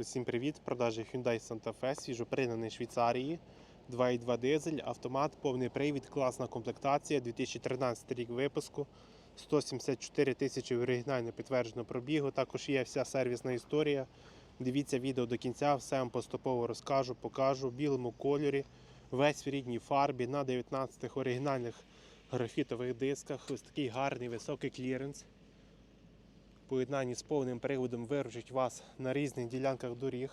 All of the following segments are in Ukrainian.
Усім привіт! Продажі Hyundai Santa Fe, свіжопригнаний Швейцарії, 2.2 дизель, автомат, повний привід, класна комплектація, 2013 рік випуску, 174 тисячі оригінально підтверджено пробігу. Також є вся сервісна історія. Дивіться відео до кінця, все вам поступово розкажу, покажу в білому кольорі, весь в рідній фарбі на 19 оригінальних графітових дисках. Ось такий гарний високий кліренс поєднанні з повним приводом виручить вас на різних ділянках доріг.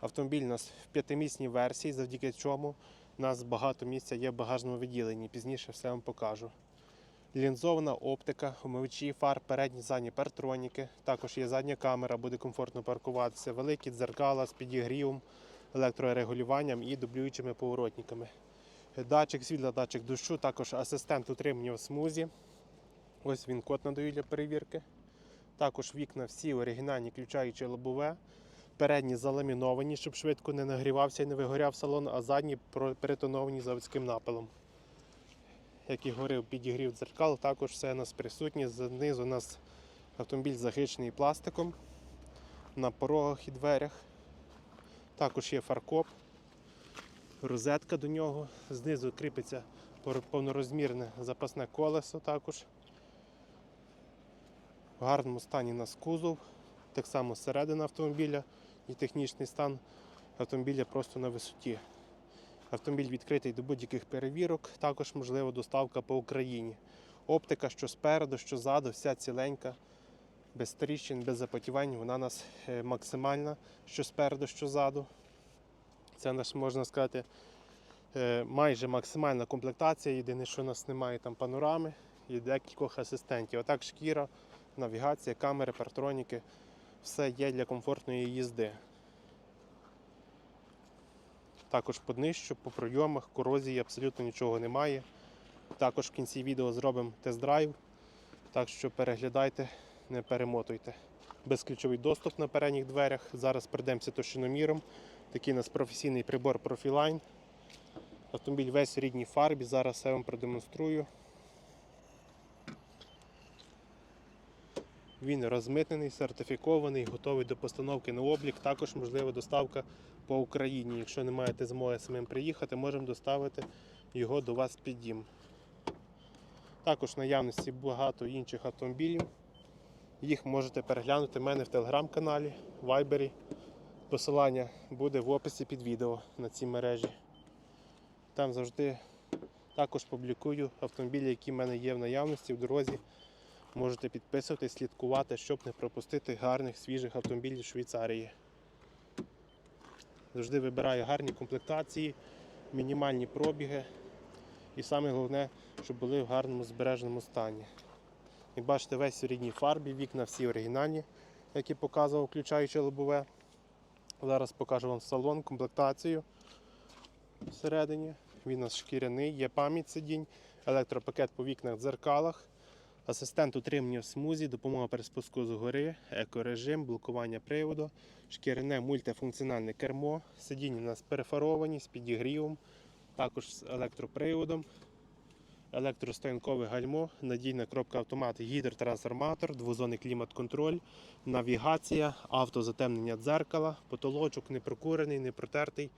Автомобіль у нас в п'ятимісній версії, завдяки чому у нас багато місця є в багажному відділенні. Пізніше все вам покажу. Лінзована оптика, омивачі фар, передні задні партроніки. Також є задня камера, буде комфортно паркуватися. Великі дзеркала з підігрівом, електрорегулюванням і дублюючими поворотниками. Датчик світла, датчик дощу, також асистент утримання в смузі. Ось він код надаю для перевірки. Також вікна всі оригінальні, включаючи лобове. Передні заламіновані, щоб швидко не нагрівався і не вигоряв салон, а задні перетоновані заводським напилом. Як і говорив, підігрів дзеркал, також все у нас присутнє. Знизу у нас автомобіль захищений пластиком на порогах і дверях. Також є фаркоп, розетка до нього. Знизу кріпиться повнорозмірне запасне колесо також. В гарному стані у нас кузов, так само середина автомобіля і технічний стан автомобіля просто на висоті. Автомобіль відкритий до будь-яких перевірок, також можлива доставка по Україні. Оптика, що спереду, що ззаду, вся ціленька, без тріщин, без запотівань. Вона нас е, максимальна, що спереду, що ззаду. Це наш, можна сказати, е, майже максимальна комплектація. Єдине, що у нас немає там панорами і декількох асистентів. Отак шкіра навігація, камери, партроніки, все є для комфортної їзди. Також по днищу, по пройомах, корозії абсолютно нічого немає. Також в кінці відео зробимо тест-драйв, так що переглядайте, не перемотуйте. Безключовий доступ на передніх дверях. Зараз прийдемося товщиноміром. Такий у нас професійний прибор Profiline. Автомобіль весь в рідній фарбі. Зараз я вам продемонструю. Він розмитнений, сертифікований, готовий до постановки на облік. Також можлива доставка по Україні. Якщо не маєте змоги самим приїхати, можемо доставити його до вас під дім. Також в наявності багато інших автомобілів. Їх можете переглянути в мене в телеграм-каналі, вайбері. Посилання буде в описі під відео на цій мережі. Там завжди також публікую автомобілі, які в мене є в наявності в дорозі. Можете підписуватись, слідкувати, щоб не пропустити гарних свіжих автомобілів Швейцарії. Завжди вибираю гарні комплектації, мінімальні пробіги. І саме головне, щоб були в гарному збереженому стані. Як бачите, весь у рідній фарбі, вікна всі оригінальні, які показував, включаючи лобове. Зараз покажу вам салон, комплектацію всередині. Він у нас шкіряний, є пам'ять сидінь, електропакет по вікнах дзеркалах. Асистент утримання в смузі, допомога при спуску з гори, екорежим, блокування приводу, шкіряне мультифункціональне кермо, сидіння у нас перефаровані з підігрівом, також з електроприводом, електростоянкове гальмо, надійна кропка автомат, гідротрансформатор, двозонний клімат-контроль, навігація, автозатемнення дзеркала, потолочок не прокурений, не протертий,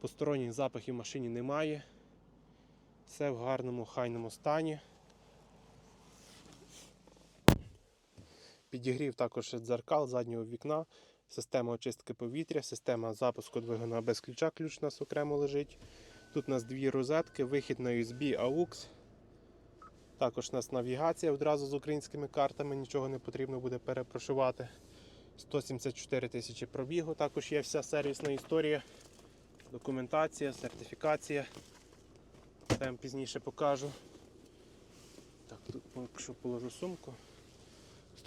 посторонніх запахів в машині немає. Все в гарному хайному стані. Підігрів також дзеркал заднього вікна, система очистки повітря, система запуску двигуна без ключа, ключ у нас окремо лежить. Тут у нас дві розетки, вихід на USB AUX. Також у нас навігація одразу з українськими картами, нічого не потрібно буде перепрошувати. 174 тисячі пробігу, також є вся сервісна історія, документація, сертифікація. Вам пізніше покажу. Так, тут якщо положу сумку.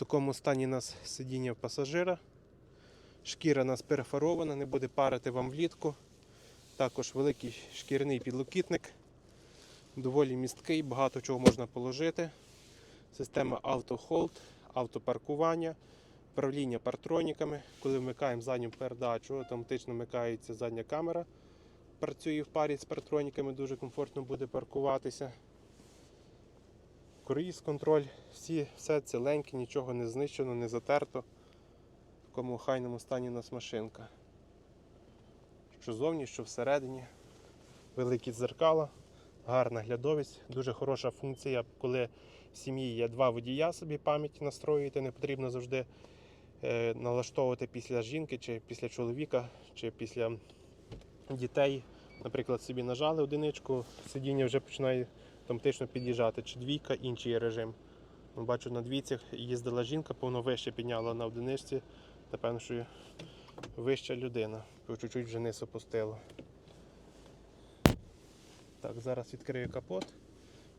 Такому стані у нас сидіння пасажира. Шкіра у нас перефарована, не буде парити вам влітку. Також великий шкіряний підлокітник. Доволі місткий, багато чого можна положити. Система автохолд, автопаркування, управління партроніками. Коли вмикаємо задню передачу, автоматично вмикається задня камера. Працює в парі з партроніками, дуже комфортно буде паркуватися. Круїз контроль, всі, все ціленьке, нічого не знищено, не затерто. В такому хайному стані у нас машинка. Що зовні, що всередині. Великі дзеркала, гарна глядовість, дуже хороша функція, коли в сім'ї є два водія собі пам'ять настроюєте, не потрібно завжди е, налаштовувати після жінки, чи після чоловіка, чи після дітей. Наприклад, собі нажали одиничку, сидіння вже починає автоматично під'їжджати, чи двійка, інший режим. Ну, Бачу, на двійцях їздила жінка, повно вище підняла на одиничці. Напевно, що вища людина. По чуть-чуть вже низ опустила. Так, зараз відкрию капот.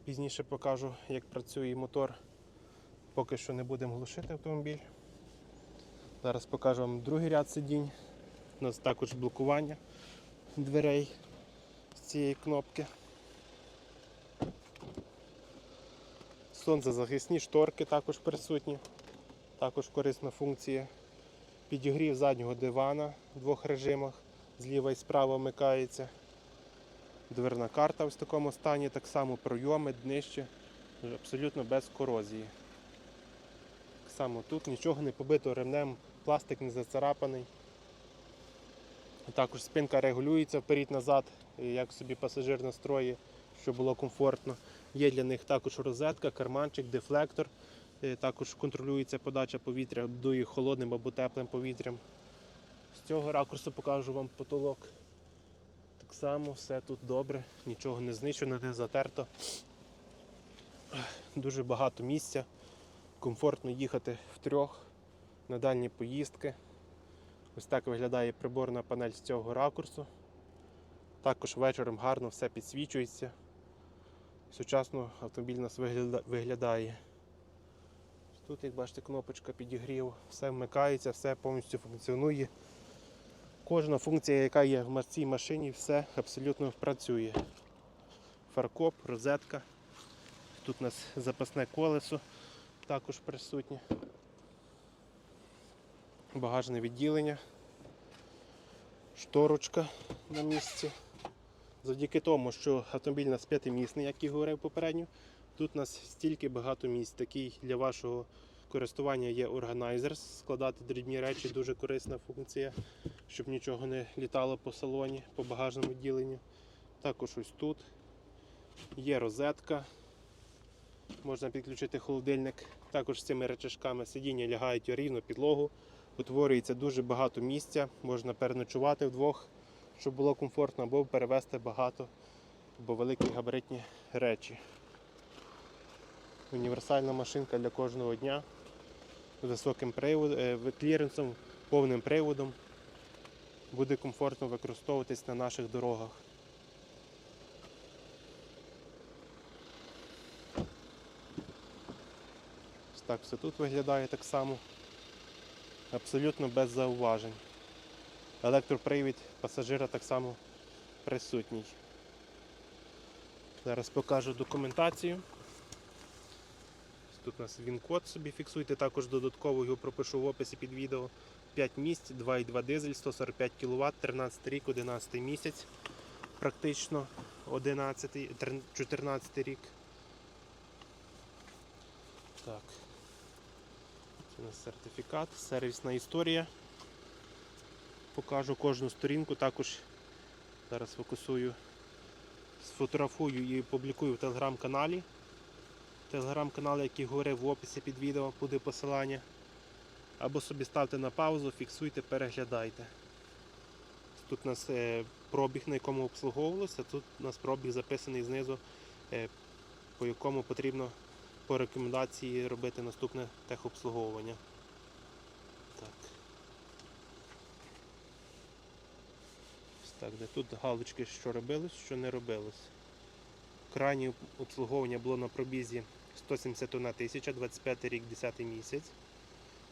Пізніше покажу, як працює мотор. Поки що не будемо глушити автомобіль. Зараз покажу вам другий ряд сидінь. У нас також блокування дверей з цієї кнопки. Сонцезахисні шторки також присутні. Також корисна функція. Підігрів заднього дивана в двох режимах. Зліва і справа вмикається. Дверна карта в такому стані, так само пройоми, днище, абсолютно без корозії. Так само тут нічого не побито ремнем, пластик не зацарапаний. Також спинка регулюється вперед-назад, як собі пасажир настроїть, щоб було комфортно. Є для них також розетка, карманчик, дефлектор. Е, Також контролюється подача повітря, дує холодним або теплим повітрям. З цього ракурсу покажу вам потолок. Так само все тут добре, нічого не знищено, не затерто. Дуже багато місця. Комфортно їхати втрьох на дальні поїздки. Ось так виглядає приборна панель з цього ракурсу. Також вечором гарно все підсвічується. Сучасно автомобіль у нас виглядає. Тут, як бачите, кнопочка підігріву, все вмикається, все повністю функціонує. Кожна функція, яка є в цій машині, все абсолютно працює. Фаркоп, розетка. Тут у нас запасне колесо також присутнє. Багажне відділення, шторочка на місці. Завдяки тому, що автомобіль у нас п'ятимісний, як і говорив попередньо, тут у нас стільки багато місць. Такий для вашого користування є органайзер. Складати дрібні речі дуже корисна функція, щоб нічого не літало по салоні, по багажному відділенню. Також ось тут є розетка. Можна підключити холодильник. Також з цими речашками сидіння лягають у рівну підлогу. Утворюється дуже багато місця, можна переночувати вдвох, щоб було комфортно, або перевезти багато або великі габаритні речі. Універсальна машинка для кожного дня з високим привод, е, кліренсом, повним приводом. Буде комфортно використовуватись на наших дорогах. Так все тут виглядає так само. Абсолютно без зауважень. Електропривід пасажира так само присутній. Зараз покажу документацію. Тут у нас він-код собі фіксуйте, також додатково його пропишу в описі під відео. 5 місць, 2,2 дизель, 145 кВт, 13 рік, 11 місяць, практично 11, 14 рік. Так. Це у нас сертифікат, сервісна історія. Покажу кожну сторінку, також зараз фокусую, сфотографую і публікую в телеграм-каналі. Телеграм-канал, який говорив в описі під відео, буде посилання. Або собі ставте на паузу, фіксуйте, переглядайте. Тут у нас е, пробіг, на якому обслуговувалося, тут у нас пробіг записаний знизу, е, по якому потрібно по рекомендації робити наступне техобслуговування. Так. Ось так, де тут галочки, що робилось, що не робилось. Крайнє обслуговування було на пробізі 171 тисяча, 25 рік, 10 місяць.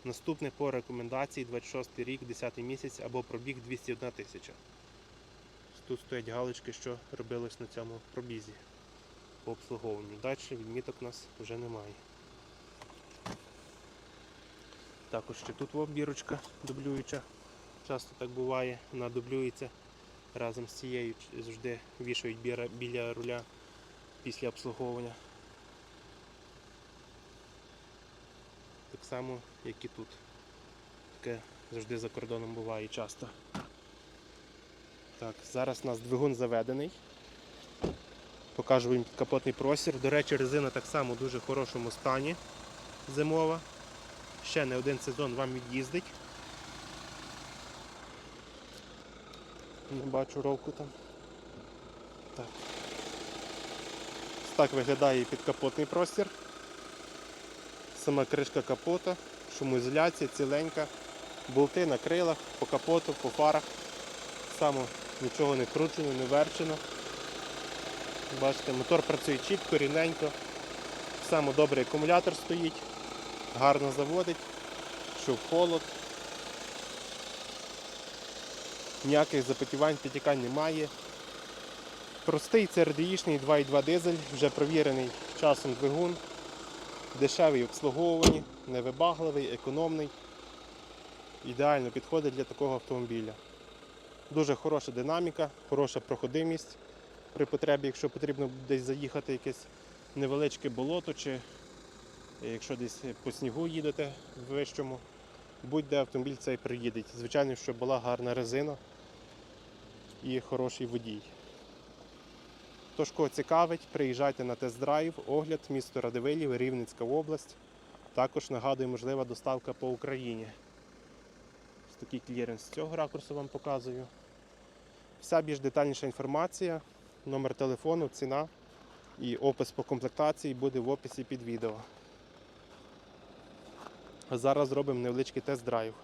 Наступне по рекомендації 26 рік, 10 місяць або пробіг 201 тисяча. Тут стоять галочки, що робилось на цьому пробізі по обслуговуванню. Далі відміток у нас вже немає. Також ще тут во бірочка дублююча. Часто так буває, вона дублюється разом з цією, завжди вішають біля, руля після обслуговування. Так само, як і тут. Таке Завжди за кордоном буває часто. Так, зараз у нас двигун заведений. Покажу вам капотний простір. До речі, резина так само в дуже хорошому стані зимова. Ще не один сезон вам від'їздить. Не бачу ровку там. Так. Так виглядає підкапотний простір. Сама кришка капота, шумоізоляція ціленька, болти на крилах, по капоту, по фарах. Само нічого не кручено, не верчено. Бачите, мотор працює чітко, рівненько. Само добрий акумулятор стоїть, гарно заводить, що холод. Ніяких запотівань, підтікань немає. Простий CRDI-шний 2.2 дизель, вже провірений часом двигун, дешевий в обслуговуванні, невибагливий, економний. Ідеально підходить для такого автомобіля. Дуже хороша динаміка, хороша проходимість при потребі, якщо потрібно десь заїхати якесь невеличке болото, чи якщо десь по снігу їдете в вищому, будь-де автомобіль цей приїде. Звичайно, щоб була гарна резина і хороший водій. Тож, кого цікавить, приїжджайте на тест-драйв, огляд, місто Радивилів, Рівненська область. Також нагадую, можлива доставка по Україні. Ось такий кліренс з цього ракурсу вам показую. Вся більш детальніша інформація, номер телефону, ціна і опис по комплектації буде в описі під відео. Зараз зробимо невеличкий тест-драйв.